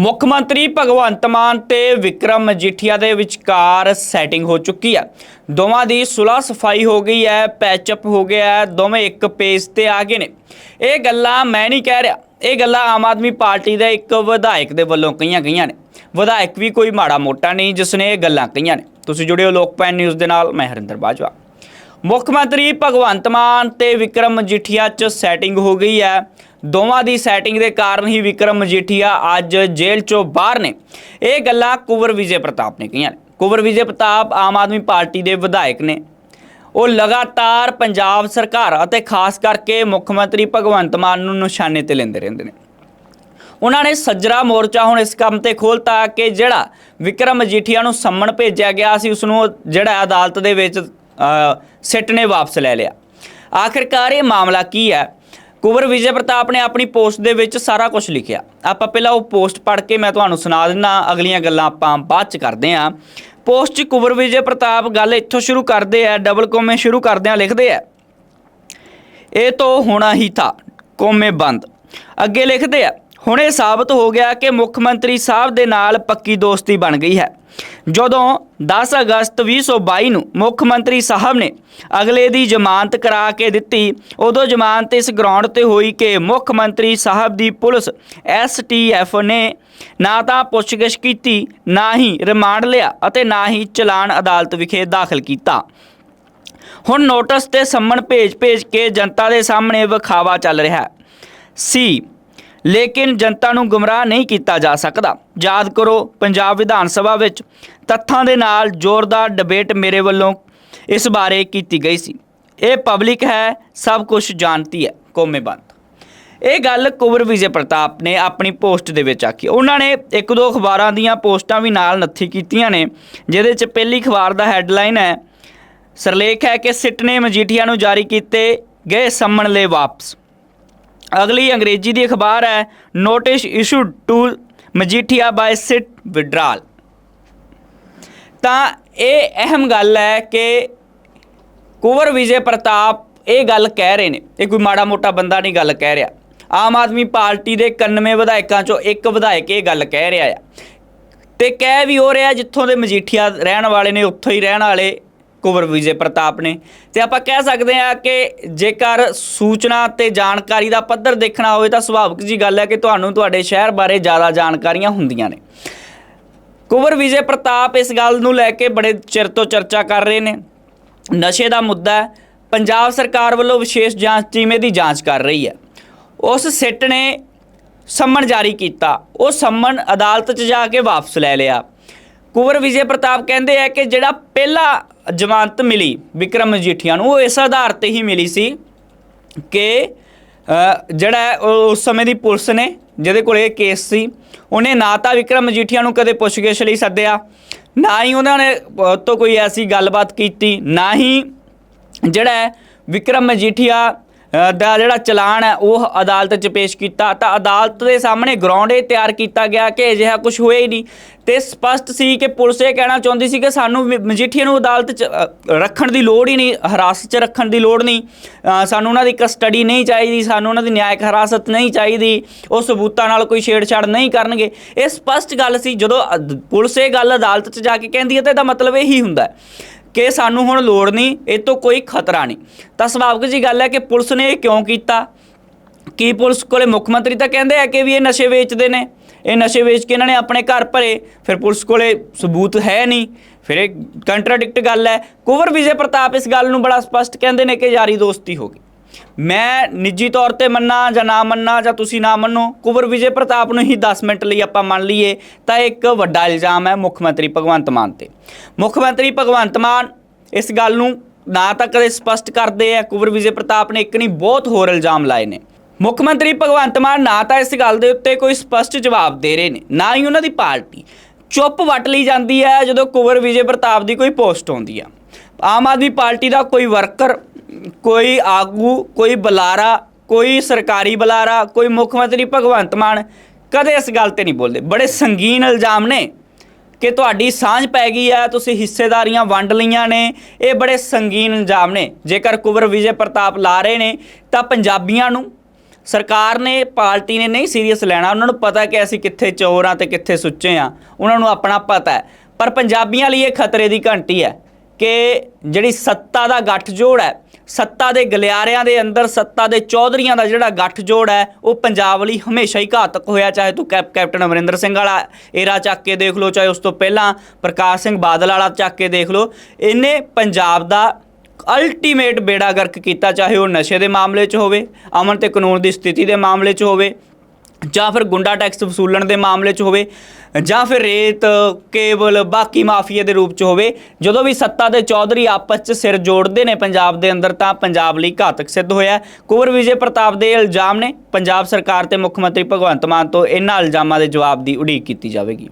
ਮੁੱਖ ਮੰਤਰੀ ਭਗਵੰਤ ਮਾਨ ਤੇ ਵਿਕਰਮ ਮਜੀਠੀਆ ਦੇ ਵਿਚਕਾਰ ਸੈਟਿੰਗ ਹੋ ਚੁੱਕੀ ਹੈ ਦੋਵਾਂ ਦੀ ਸੁਲਹ ਸਫ਼ਾਈ ਹੋ ਗਈ ਹੈ ਪੈਚਅਪ ਹੋ ਗਿਆ ਹੈ, ਦੋਵੇਂ ਇੱਕ ਪੇਜ ਤੇ ਆ ਗਏ ਨੇ। ਇਹ ਗੱਲਾਂ ਮੈਂ ਨਹੀਂ ਕਹਿ ਰਿਹਾ। ਇਹ ਗੱਲਾਂ ਆਮ ਆਦਮੀ ਪਾਰਟੀ ਦੇ ਇੱਕ ਵਿਧਾਇਕ ਦੇ ਵੱਲੋਂ ਕਹੀਆਂ ਗਈਆਂ ਨੇ। ਵਿਧਾਇਕ ਵੀ ਕੋਈ ਮਾੜਾ ਮੋਟਾ ਨਹੀਂ, ਜਿਸ ਨੇ ਇਹ ਗੱਲਾਂ ਕਹੀਆਂ ਨੇ। ਤੁਸੀਂ ਜੁੜਿਓ ਲੋਕਪਾਲ ਨਿਊਜ਼ ਦੇ ਨਾਲ, ਮੈਂ ਹਰਿੰਦਰ ਬਾਜਵਾ। ਮੁੱਖ ਮੰਤਰੀ ਭਗਵੰਤ ਮਾਨ ਤੇ ਵਿਕਰਮ ਮਜੀਠੀਆ 'ਚ ਸੈਟਿੰਗ ਹੋ ਗਈ ਹੈ। ਦੋਵਾਂ ਦੀ ਸੈਟਿੰਗ ਦੇ ਕਾਰਨ ਹੀ ਵਿਕਰਮ ਮਜੀਠੀਆ ਅੱਜ ਜੇਲ੍ਹ 'ਚੋਂ ਬਾਹਰ ਨੇ। ਇਹ ਗੱਲਾਂ ਕੁਵਰ ਵਿਜੇ ਪ੍ਰਤਾਪ ਨੇ ਕਹੀਆਂ ਨੇ। ਕੁਵਰ ਵਿਜੇ ਪ੍ਰਤਾਪ ਆਮ ਆਦਮੀ ਪਾਰਟੀ ਦੇ ਵਿਧਾਇਕ ਨੇ। ਉਹ ਲਗਾਤਾਰ ਪੰਜਾਬ ਸਰਕਾਰ ਅਤੇ ਖਾਸ ਕਰਕੇ ਮੁੱਖ ਮੰਤਰੀ ਭਗਵੰਤ ਮਾਨ ਨੂੰ ਨਿਸ਼ਾਨੇ ਤੇ ਲੈਂਦੇ ਰਹਿੰਦੇ ਨੇ। ਉਹਨਾਂ ਨੇ ਸੱਜਰਾ ਮੋਰਚਾ ਹੁਣ ਇਸ ਕੰਮ ਤੇ ਖੋਲਤਾ ਕਿ ਜਿਹੜਾ ਵਿਕਰਮ ਮਜੀਠੀਆ ਨੂੰ ਸੰਮਣ ਭੇਜਿਆ ਗਿਆ ਸੀ ਉਸ ਨੂੰ ਜਿਹੜਾ ਅਦਾਲਤ ਦੇ ਵਿੱਚ ਸਿੱਟ ਨੇ ਵਾਪਸ ਲੈ ਲਿਆ। ਆਖਿਰਕਾਰ ਇਹ ਮਾਮਲਾ ਕੀ ਹੈ? ਕੁਵਰ ਵਿਜੇ ਪ੍ਰਤਾਪ ਨੇ ਆਪਣੀ ਪੋਸਟ ਦੇ ਵਿੱਚ ਸਾਰਾ ਕੁਝ ਲਿਖਿਆ। ਆਪਾਂ ਪਹਿਲਾਂ ਉਹ ਪੋਸਟ ਪੜ੍ਹ ਕੇ ਮੈਂ ਤੁਹਾਨੂੰ ਸੁਣਾ ਦਿੰਦਾ ਅਗਲੀਆਂ ਗੱਲਾਂ ਆਪਾਂ ਬਾਅਦ ਚ ਕਰਦੇ ਹਾਂ। ਪੋਸਟ 'ਚ ਕੁਵਰ ਵਿਜੇ ਪ੍ਰਤਾਪ ਗੱਲ ਇੱਥੋਂ ਸ਼ੁਰੂ ਕਰਦੇ ਆ ਡਬਲ ਕੋਮੇ ਸ਼ੁਰੂ ਕਰਦੇ ਆ, ਲਿਖਦੇ ਆ। ਇਹ ਤੋਂ ਹੋਣਾ ਹੀ ਥਾ, ਕੋਮੇ ਬੰਦ। ਅੱਗੇ ਲਿਖਦੇ ਆ ਹੁਣ ਇਹ ਸਾਬਤ ਹੋ ਗਿਆ ਕਿ ਮੁੱਖ ਮੰਤਰੀ ਸਾਹਿਬ ਦੇ ਨਾਲ ਪੱਕੀ ਦੋਸਤੀ ਬਣ ਗਈ ਹੈ। ਜਦੋਂ 10 ਅਗਸਤ 2022 ਨੂੰ ਮੁੱਖ ਮੰਤਰੀ ਸਾਹਿਬ ਨੇ ਅਗਲੇ ਦੀ ਜ਼ਮਾਨਤ ਕਰਾ ਕੇ ਦਿੱਤੀ, ਉਦੋਂ ਜ਼ਮਾਨਤ ਇਸ ਗਰਾਊਂਡ ਤੇ ਹੋਈ ਕਿ ਮੁੱਖ ਮੰਤਰੀ ਸਾਹਿਬ ਦੀ ਪੁਲਿਸ ਐਸਟੀਐਫ ਨੇ ਨਾ ਤਾਂ ਪੁੱਛਗਿੱਛ ਕੀਤੀ, ਨਾ ਹੀ ਰਿਮਾਂਡ ਲਿਆ ਅਤੇ ਨਾ ਹੀ ਚਲਾਨ ਅਦਾਲਤ ਵਿਖੇ ਦਾਖਲ ਕੀਤਾ। ਹੁਣ ਨੋਟਿਸ ਤੇ ਸੰਮਣ ਭੇਜ-ਭੇਜ ਕੇ ਜਨਤਾ ਦੇ ਸਾਹਮਣੇ ਵਿਖਾਵਾ ਚੱਲ ਰਿਹਾ ਸੀ ਲੇਕਿਨ ਜਨਤਾ ਨੂੰ ਗੁੰਮਰਾਹ ਨਹੀਂ ਕੀਤਾ ਜਾ ਸਕਦਾ। ਯਾਦ ਕਰੋ, ਪੰਜਾਬ ਵਿਧਾਨ ਸਭਾ ਵਿੱਚ ਤੱਥਾਂ ਦੇ ਨਾਲ ਜ਼ੋਰਦਾਰ ਡਿਬੇਟ ਮੇਰੇ ਵੱਲੋਂ ਇਸ ਬਾਰੇ ਕੀਤੀ ਗਈ ਸੀ। ਇਹ ਪਬਲਿਕ ਹੈ, ਸਭ ਕੁਝ ਜਾਣਤੀ ਹੈ ਕੋਮੇਬੰਦ ਇਹ ਗੱਲ ਕੁਵਰ ਵਿਜੇ ਪ੍ਰਤਾਪ ਨੇ ਆਪਣੀ ਪੋਸਟ ਦੇ ਵਿੱਚ ਆਖੀ। ਉਹਨਾਂ ਨੇ ਇੱਕ ਦੋ ਅਖਬਾਰਾਂ ਦੀਆਂ ਪੋਸਟਾਂ ਵੀ ਨਾਲ ਨੱਥੀ ਕੀਤੀਆਂ ਨੇ, ਜਿਹਦੇ 'ਚ ਪਹਿਲੀ ਅਖਬਾਰ ਦਾ ਹੈੱਡਲਾਈਨ ਹੈ, ਸਰਲੇਖ ਹੈ ਕਿ ਸਿੱਟ ਨੇ ਮਜੀਠੀਆ ਨੂੰ ਜਾਰੀ ਕੀਤੇ ਗਏ ਸੰਮਣ ਲਈ ਵਾਪਸ। ਅਗਲੀ ਅੰਗਰੇਜ਼ੀ ਦੀ ਅਖਬਾਰ ਹੈ notice issued to Majithia by SIT withdrawal ਤਾਂ ਇਹ ਅਹਿਮ ਗੱਲ ਹੈ ਕਿ ਕੁਵਰ ਵਿਜੇ ਪ੍ਰਤਾਪ ਇਹ ਗੱਲ ਕਹਿ ਰਹੇ ਨੇ। ਇਹ ਕੋਈ ਮਾੜਾ ਮੋਟਾ ਬੰਦਾ ਨਹੀਂ ਗੱਲ ਕਹਿ ਰਿਹਾ। ਆਮ ਆਦਮੀ ਪਾਰਟੀ ਦੇ 91 ਵਿਧਾਇਕਾਂ ਚੋਂ ਇੱਕ ਵਿਧਾਇਕ ਇਹ ਗੱਲ ਕਹਿ ਰਿਹਾ ਆ। ਤੇ ਕਹਿ ਵੀ ਹੋ ਰਿਹਾ ਜਿੱਥੋਂ ਦੇ ਮਜੀਠੀਆ ਰਹਿਣ ਵਾਲੇ ਨੇ, ਉੱਥੋਂ ਹੀ ਰਹਿਣ ਵਾਲੇ ਕੁਵਰ ਵਿਜੇ ਪ੍ਰਤਾਪ ਨੇ। ਤੇ ਆਪਾਂ ਕਹਿ ਸਕਦੇ ਹਾਂ ਕਿ ਜੇਕਰ ਸੂਚਨਾ ਤੇ ਜਾਣਕਾਰੀ ਦਾ ਪੱਧਰ ਦੇਖਣਾ ਹੋਵੇ ਤਾਂ ਸੁਭਾਵਿਕ ਜੀ ਗੱਲ ਹੈ ਕਿ ਤੁਹਾਨੂੰ ਤੁਹਾਡੇ ਸ਼ਹਿਰ ਬਾਰੇ ਜ਼ਿਆਦਾ ਜਾਣਕਾਰੀਆਂ ਹੁੰਦੀਆਂ ਨੇ। ਕੁਵਰ ਵਿਜੇ ਪ੍ਰਤਾਪ ਇਸ ਗੱਲ ਨੂੰ ਲੈ ਕੇ ਬੜੇ ਚਿਰ ਤੋਂ ਚਰਚਾ ਕਰ ਰਹੇ ਨੇ। ਨਸ਼ੇ ਦਾ ਮੁੱਦਾ ਪੰਜਾਬ ਸਰਕਾਰ ਵੱਲੋਂ ਵਿਸ਼ੇਸ਼ ਜਾਂਚ ਟੀਮ ਦੀ ਜਾਂਚ ਕਰ ਰਹੀ ਹੈ। ਉਸ ਸਿੱਟ ਨੇ ਸੰਮਣ ਜਾਰੀ ਕੀਤਾ। ਉਹ ਸੰਮਣ ਅਦਾਲਤ 'ਚ ਜਾ ਕੇ ਵਾਪਸ ਲੈ ਲਿਆ। ਕੁਵਰ ਵਿਜੇ ਪ੍ਰਤਾਪ ਕਹਿੰਦੇ ਆ ਕਿ ਜਿਹੜਾ ਪਹਿਲਾ ਜ਼ਮਾਨਤ ਮਿਲੀ ਵਿਕਰਮ ਮਜੀਠੀਆ ਨੂੰ, ਉਹ ਇਸ ਆਧਾਰ ਤੇ ਹੀ ਮਿਲੀ ਸੀ ਕਿ ਜਿਹੜਾ ਉਹ ਉਸ ਸਮੇਂ ਦੀ ਪੁਲਿਸ ਨੇ, ਜਿਹਦੇ ਕੋਲ ਇਹ ਕੇਸ ਸੀ, ਉਹਨੇ ਨਾ ਤਾਂ ਵਿਕਰਮ ਮਜੀਠੀਆ ਨੂੰ ਕਦੇ ਪੁੱਛਗਿੱਛ ਲਈ ਸੱਦਿਆ, ਨਾ ਹੀ ਉਹਨਾਂ ਨੇ ਉਹ ਤੋਂ ਕੋਈ ਐਸੀ ਗੱਲਬਾਤ ਕੀਤੀ, ਨਾ ਹੀ ਜਿਹੜਾ ਵਿਕਰਮ ਮਜੀਠੀਆ ਦਾ ਜਿਹੜਾ ਚਲਾਨ ਹੈ, ਉਹ ਅਦਾਲਤ 'ਚ ਪੇਸ਼ ਕੀਤਾ। ਤਾਂ ਅਦਾਲਤ ਦੇ ਸਾਹਮਣੇ ਗਰਾਊਂਡ ਇਹ ਤਿਆਰ ਕੀਤਾ ਗਿਆ ਕਿ ਅਜਿਹਾ ਕੁਝ ਹੋਇਆ ਹੀ ਨਹੀਂ। ਤੇ ਸਪਸ਼ਟ ਸੀ ਕਿ ਪੁਲਿਸ ਇਹ ਕਹਿਣਾ ਚਾਹੁੰਦੀ ਸੀ ਕਿ ਸਾਨੂੰ ਮ- ਮਜੀਠੀਆ ਨੂੰ ਅਦਾਲਤ 'ਚ ਰੱਖਣ ਦੀ ਲੋੜ ਹੀ ਨਹੀਂ, ਹਿਰਾਸਤ 'ਚ ਰੱਖਣ ਦੀ ਲੋੜ ਨਹੀਂ। ਸਾਨੂੰ ਉਹਨਾਂ ਦੀ ਕਸਟਡੀ ਨਹੀਂ ਚਾਹੀਦੀ, ਸਾਨੂੰ ਉਹਨਾਂ ਦੀ ਨਿਆਇਕ ਹਿਰਾਸਤ ਨਹੀਂ ਚਾਹੀਦੀ। ਉਹ ਸਬੂਤਾਂ ਨਾਲ ਕੋਈ ਛੇੜਛਾੜ ਨਹੀਂ ਕਰਨਗੇ। ਇਹ ਸਪਸ਼ਟ ਗੱਲ ਸੀ। ਜਦੋਂ ਅਦ- ਪੁਲਿਸ ਇਹ ਗੱਲ ਅਦਾਲਤ 'ਚ ਜਾ ਕੇ ਕਹਿੰਦੀ ਹੈ, ਤਾਂ ਇਹਦਾ ਮਤਲਬ ਇਹੀ ਹੁੰਦਾ ਹੈ। ਕਿ ਸਾਨੂੰ ਹੁਣ ਲੋੜ ਨਹੀਂ, ਇਹ ਤੋਂ ਕੋਈ ਖਤਰਾ ਨਹੀਂ। ਤਾਂ ਸੁਭਾਵਿਕ ਜੀ ਗੱਲ ਹੈ ਕਿ ਪੁਲਿਸ ਨੇ ਇਹ ਕਿਉਂ ਕੀਤਾ? ਕੀ ਪੁਲਿਸ ਕੋਲੇ ਮੁੱਖ ਮੰਤਰੀ ਤਾਂ ਕਹਿੰਦੇ ਆ ਕਿ ਵੀ ਇਹ ਨਸ਼ੇ ਵੇਚਦੇ ਨੇ? ਇਹ ਨਸ਼ੇ ਵੇਚ ਕੇ ਇਹਨਾਂ ਨੇ ਆਪਣੇ ਘਰ ਭਰੇ, ਫਿਰ ਪੁਲਿਸ ਕੋਲੇ ਸਬੂਤ ਹੈ ਨਹੀਂ। ਫਿਰ ਇਹ ਕੰਟਰਾਡਿਕਟ ਗੱਲ ਹੈ। ਕੁਵਰ ਵਿਜੇ ਪ੍ਰਤਾਪ ਇਸ ਗੱਲ ਨੂੰ ਬੜਾ ਸਪਸ਼ਟ ਕਹਿੰਦੇ ਨੇ ਕਿ ਯਾਰੀ ਦੋਸਤੀ ਹੋ ਗਈ। ਮੈਂ ਨਿੱਜੀ ਤੌਰ ਤੇ ਮੰਨਾ ਜਾਂ ਨਾ ਮੰਨਾਂ ਜਾਂ ਤੁਸੀਂ ਨਾ ਮੰਨੋ, ਕੁਵਰ ਵਿਜੇ ਪ੍ਰਤਾਪ ਨੂੰ ਹੀ 10 ਮਿੰਟ ਲਈ ਆਪਾਂ ਮੰਨ ਲਈਏ, ਤਾਂ ਇਹ ਇੱਕ ਵੱਡਾ ਇਲਜ਼ਾਮ ਹੈ ਮੁੱਖ ਮੰਤਰੀ ਭਗਵੰਤ ਮਾਨ ਤੇ। ਮੁੱਖ ਮੰਤਰੀ ਭਗਵੰਤ ਮਾਨ ਇਸ ਗੱਲ ਨੂੰ ਨਾ ਤਾਂ ਕਦੇ ਸਪਸ਼ਟ ਕਰਦੇ ਆ, ਕੁਵਰ ਵਿਜੇ ਪ੍ਰਤਾਪ ਨੇ ਇੱਕ ਨਹੀਂ, ਬਹੁਤ ਹੋਰ ਇਲਜ਼ਾਮ ਲਾਏ ਨੇ। ਮੁੱਖ ਮੰਤਰੀ ਭਗਵੰਤ ਮਾਨ ਨਾ ਤਾਂ ਇਸ ਗੱਲ ਦੇ ਉੱਤੇ ਕੋਈ ਸਪਸ਼ਟ ਜਵਾਬ ਦੇ ਰਹੇ ਨੇ, ਨਾ ਹੀ ਉਹਨਾਂ ਦੀ ਪਾਰਟੀ। ਚੁੱਪ ਵੱਟ ਲਈ ਜਾਂਦੀ ਹੈ ਜਦੋਂ ਕੁਵਰ ਵਿਜੇ ਪ੍ਰਤਾਪ ਦੀ ਕੋਈ ਪੋਸਟ ਆਉਂਦੀ ਆ। ਆਮ ਆਦਮੀ ਪਾਰਟੀ ਦਾ ਕੋਈ ਵਰਕਰ ਕੋਈ ਆਗੂ, ਕੋਈ ਬੁਲਾਰਾ, ਕੋਈ ਸਰਕਾਰੀ ਬੁਲਾਰਾ, ਕੋਈ ਮੁੱਖ ਮੰਤਰੀ ਭਗਵੰਤ ਮਾਨ ਕਦੇ ਇਸ ਗੱਲ ਤੇ ਨਹੀਂ ਬੋਲਦੇ। ਬੜੇ ਸੰਗੀਨ ਇਲਜ਼ਾਮ ਨੇ ਕਿ ਤੁਹਾਡੀ ਸਾਂਝ ਪੈ ਗਈ ਹੈ ਤੁਸੀਂ ਹਿੱਸੇਦਾਰੀਆਂ ਵੰਡ ਲਈਆਂ ਨੇ, ਇਹ ਬੜੇ ਸੰਗੀਨ ਇਲਜ਼ਾਮ ਨੇ। ਜੇਕਰ ਕੁਵਰ ਵਿਜੇ ਪ੍ਰਤਾਪ ਲਾ ਰਹੇ ਨੇ, ਤਾਂ ਪੰਜਾਬੀਆਂ ਨੂੰ ਸਰਕਾਰ ਨੇ, ਪਾਰਟੀ ਨੇ ਨਹੀਂ ਸੀਰੀਅਸ ਲੈਣਾ। ਉਹਨਾਂ ਨੂੰ ਪਤਾ ਕਿ ਅਸੀਂ ਕਿੱਥੇ ਚੋਰ ਆ ਤੇ ਕਿੱਥੇ ਸੁੱਚੇ ਆ। ਉਹਨਾਂ ਨੂੰ ਆਪਣਾ ਪਤਾ ਹੈ। ਪਰ ਪੰਜਾਬੀਆਂ ਲਈ ਇਹ ਖਤਰੇ ਦੀ ਘੰਟੀ ਹੈ। ਕਿ ਜਿਹੜੀ ਸੱਤਾ ਦਾ ਗੱਠਜੋੜ ਹੈ, ਸੱਤਾ ਦੇ ਗਲਿਆਰਿਆਂ ਦੇ ਅੰਦਰ, ਸੱਤਾ ਦੇ ਚੌਧਰੀਆਂ ਦਾ ਜਿਹੜਾ ਗੱਠਜੋੜ ਹੈ, ਉਹ ਪੰਜਾਬ ਲਈ ਹਮੇਸ਼ਾ ਹੀ ਘਾਤਕ ਹੋਇਆ, ਚਾਹੇ ਤੂੰ ਕੈਪ ਕੈਪਟਨ ਅਮਰਿੰਦਰ ਸਿੰਘ ਵਾਲਾ ਏਰਾ ਚੱਕ ਕੇ ਦੇਖ ਲਓ, ਚਾਹੇ ਉਸ ਤੋਂ ਪਹਿਲਾਂ ਪ੍ਰਕਾਸ਼ ਸਿੰਘ ਬਾਦਲ ਵਾਲਾ ਚੱਕ ਕੇ ਦੇਖ ਲਓ, ਇਹਨੇ ਪੰਜਾਬ ਦਾ ਅਲਟੀਮੇਟ ਬੇੜਾ ਗਰਕ ਕੀਤਾ, ਚਾਹੇ ਉਹ ਨਸ਼ੇ ਦੇ ਮਾਮਲੇ 'ਚ ਹੋਵੇ, ਅਮਨ ਤੇ ਕਾਨੂੰਨ ਦੀ ਸਥਿਤੀ ਦੇ ਮਾਮਲੇ 'ਚ ਹੋਵੇ, ਜਾਂ ਫਿਰ ਗੁੰਡਾ ਟੈਕਸ ਵਸੂਲਣ ਦੇ ਮਾਮਲੇ 'ਚ ਹੋਵੇ। ਜਾਂ ਫਿਰ ਰੇਤ, ਕੇਬਲ, ਬਾਕੀ ਮਾਫੀਆ ਦੇ ਰੂਪ 'ਚ ਹੋਵੇ, ਜਦੋਂ ਵੀ ਸੱਤਾ ਦੇ ਚੌਧਰੀ ਆਪਸ 'ਚ ਸਿਰ ਜੋੜਦੇ ਨੇ ਪੰਜਾਬ ਦੇ ਅੰਦਰ ਤਾਂ ਪੰਜਾਬ ਲਈ ਘਾਤਕ ਸਿੱਧ ਹੋਇਆ ਹੈ। ਵਿਜੇ ਪ੍ਰਤਾਪ ਦੇ ਇਲਜ਼ਾਮ ਨੇ, ਪੰਜਾਬ ਸਰਕਾਰ ਤੇ ਮੁੱਖ ਮੰਤਰੀ ਭਗਵੰਤ ਮਾਨ ਤੋਂ ਇਹਨਾਂ ਇਲਜ਼ਾਮਾਂ ਦੇ ਜਵਾਬ ਦੀ ਉਡੀਕ ਕੀਤੀ ਜਾਵੇਗੀ